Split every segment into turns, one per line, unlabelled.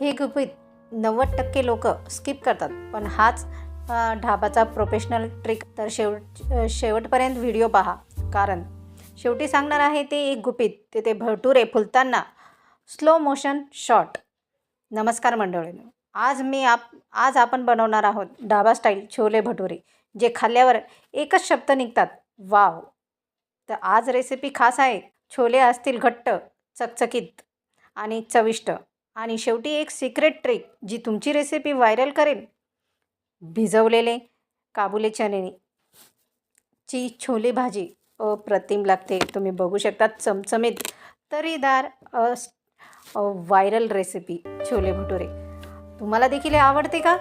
हे गुपित नव्वद टक्के लोक स्किप करतात. पण हाच ढाबाचा प्रोफेशनल ट्रिक तर शेवट शेवटपर्यंत व्हिडिओ पहा. कारण शेवटी सांगणार आहे ते एक गुपित. तेथे भरटुरे भटुरे फुलताना स्लो मोशन शॉट नमस्कार मंडळींनो. आज मी आप आज आपण बनवणार आहोत ढाबा स्टाईल छोले भटुरे जे खाल्ल्यावर एकच शब्द निघतात. वाव. तर आज रेसिपी खास आहे. छोले असतील घट्ट चकचकीत आणि चविष्ट. आणि शेवटी एक सिक्रेट ट्रिक जी तुमची रेसिपी व्हायरल करेल. भिजवलेले काबुले चणे ची छोले भाजी अप्रतिम लागते. तुम्ही बघू शकता चमचमीत तरीदार व्हायरल रेसिपी छोले भटुरे. तुम्हाला देखील हे आवडते का?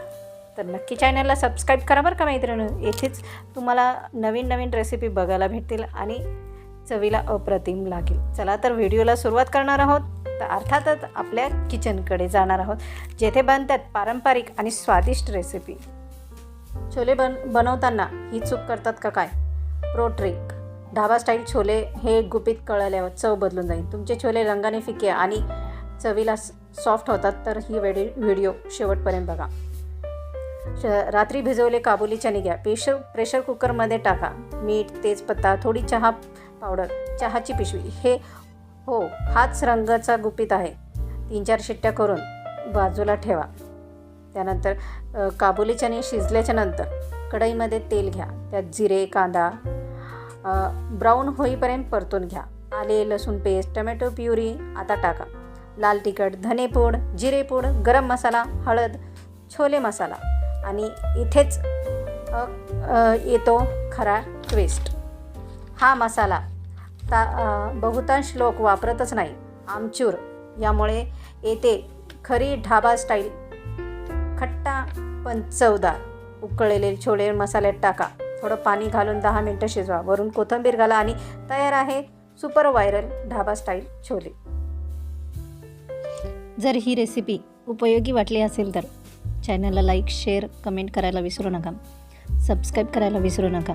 तर नक्की चॅनलला सबस्क्राईब करा बरं का मैत्रिणी. येथेच तुम्हाला नवीन नवीन रेसिपी बघायला भेटतील आणि चवीला अप्रतिम लागेल. चला तर व्हिडिओला सुरुवात करणार आहोत. तर अर्थातच आपल्या किचनकडे जाणार आहोत जेथे बनतात पारंपरिक आणि स्वादिष्ट रेसिपी छोले बन बनवताना ही चूक करतात का काय? प्रोट्रिक ढाबा स्टाईल छोले हे गुपित कळल्यावर चव बदलून जाईल. तुमचे छोले रंगाने फिके आणि चवीला सॉफ्ट होतात तर ही वेडी व्हिडिओ शेवटपर्यंत बघा. रात्री भिजवले काबुली चणे घ्या. प्रेशर प्रेशर कुकरमध्ये टाका. मीठ तेजपत्ता थोडी चहा पावडर चहाची पिशवी. हे हो हाच रंगाचा गुपित आहे. तीन चार शिट्ट्या करून बाजूला ठेवा. त्यानंतर अ, काबुली चणे शिजल्याच्या नंतर कढईमध्ये तेल घ्या. त्यात जिरे कांदा ब्राऊन होईपर्यंत परतून घ्या. आले लसूण पेस्ट टमॅटो प्युरी आता टाका. लाल तिखट धनेपूड जिरेपूड गरम मसाला हळद छोले मसाला. आणि इथेच येतो खरा ट्विस्ट हा मसाला ता बहुतांश लोक वापरतच नाही. आमचूर यामुळे येते खरी ढाबा स्टाईल. खट्टा पण चवदार. उकळलेले छोले मसाल्यात टाका. थोडं पाणी घालून दहा मिनटं शिजवा. वरून कोथिंबीर घाला आणि तयार आहे super viral dhaba style chole. जर ही रेसिपी उपयोगी वाटली असेल तर चॅनलला लाईक शेअर कमेंट करायला विसरू नका. सबस्क्राईब करायला विसरू नका.